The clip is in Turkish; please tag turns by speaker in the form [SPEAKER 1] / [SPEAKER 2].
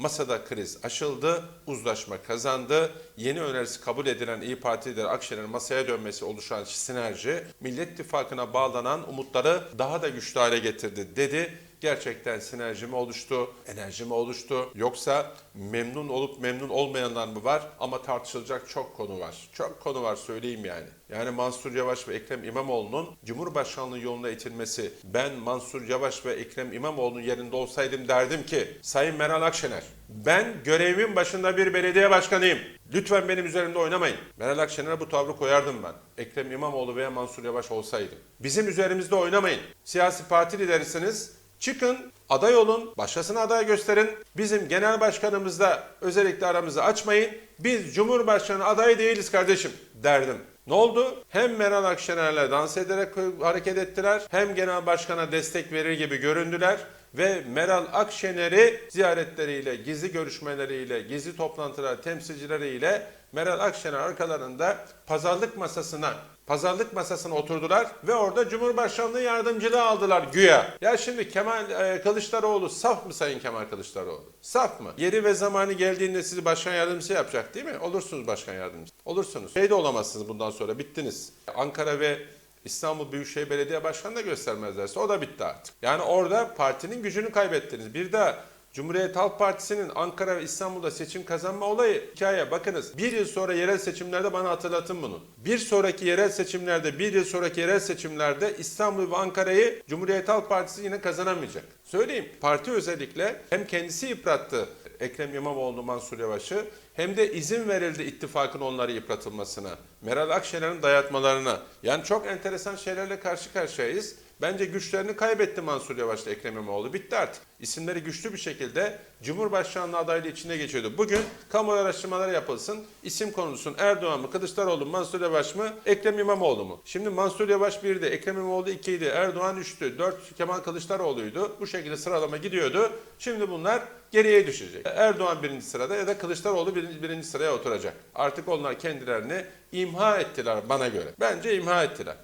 [SPEAKER 1] Masada kriz aşıldı, uzlaşma kazandı. Yeni önerisi kabul edilen İyi Parti lideri Akşener'in masaya dönmesi oluşan sinerji, Millet İttifakı'na bağlanan umutları daha da güçlü hale getirdi dedi. Gerçekten sinerji mi oluştu, enerji mi oluştu yoksa memnun olup memnun olmayanlar mı var ama tartışılacak çok konu var. Çok konu var söyleyeyim yani. Yani Mansur Yavaş ve Ekrem İmamoğlu'nun Cumhurbaşkanlığı yoluna itilmesi ben Mansur Yavaş ve Ekrem İmamoğlu'nun yerinde olsaydım derdim ki Sayın Meral Akşener ben görevimin başında bir belediye başkanıyım. Lütfen benim üzerimde oynamayın. Meral Akşener'e bu tavrı koyardım ben. Ekrem İmamoğlu veya Mansur Yavaş olsaydı. Bizim üzerimizde oynamayın. Siyasi parti liderisiniz. Çıkın, aday olun, başkasına aday gösterin. Bizim genel başkanımızla özellikle aramızı açmayın. Biz Cumhurbaşkanı adayı değiliz kardeşim derdim. Ne oldu? Hem Meral Akşener'le dans ederek hareket ettiler, hem genel başkana destek verir gibi göründüler ve Meral Akşener'i ziyaretleriyle, gizli görüşmeleriyle, gizli toplantılar temsilcileriyle Meral Akşener arkalarında pazarlık masasına pazarlık masasına oturdular ve orada Cumhurbaşkanlığı yardımcılığı aldılar güya. Ya şimdi Kemal e, Kılıçdaroğlu saf mı Sayın Kemal Kılıçdaroğlu? Saf mı? Yeri ve zamanı geldiğinde sizi başkan yardımcısı yapacak değil mi? Olursunuz başkan yardımcısı. Olursunuz. Şey de olamazsınız bundan sonra bittiniz. Ankara ve İstanbul Büyükşehir Belediye Başkanı da göstermezlerse o da bitti artık. Yani orada partinin gücünü kaybettiniz. Bir daha Cumhuriyet Halk Partisi'nin Ankara ve İstanbul'da seçim kazanma olayı hikaye. Bakınız bir yıl sonra yerel seçimlerde bana hatırlatın bunu. Bir sonraki yerel seçimlerde, bir yıl sonraki yerel seçimlerde İstanbul ve Ankara'yı Cumhuriyet Halk Partisi yine kazanamayacak. Söyleyeyim parti özellikle hem kendisi yıprattı Ekrem İmamoğlu, Mansur Yavaş'ı hem de izin verildi ittifakın onları yıpratılmasına. Meral Akşener'in dayatmalarına. Yani çok enteresan şeylerle karşı karşıyayız. Bence güçlerini kaybetti Mansur Yavaş'la Ekrem İmamoğlu. Bitti artık. İsimleri güçlü bir şekilde Cumhurbaşkanlığı adaylığı içine geçiyordu. Bugün kamu araştırmaları yapılsın. İsim konulsun. Erdoğan mı, Kılıçdaroğlu mu, Mansur Yavaş mı, Ekrem İmamoğlu mu? Şimdi Mansur Yavaş 1'di, Ekrem İmamoğlu 2'ydi, Erdoğan 3'tü, 4 Kemal Kılıçdaroğlu'ydu. Bu şekilde sıralama gidiyordu. Şimdi bunlar geriye düşecek. Erdoğan birinci sırada ya da Kılıçdaroğlu birinci, birinci sıraya oturacak. Artık onlar kendilerini imha ettiler bana göre. Bence imha ettiler.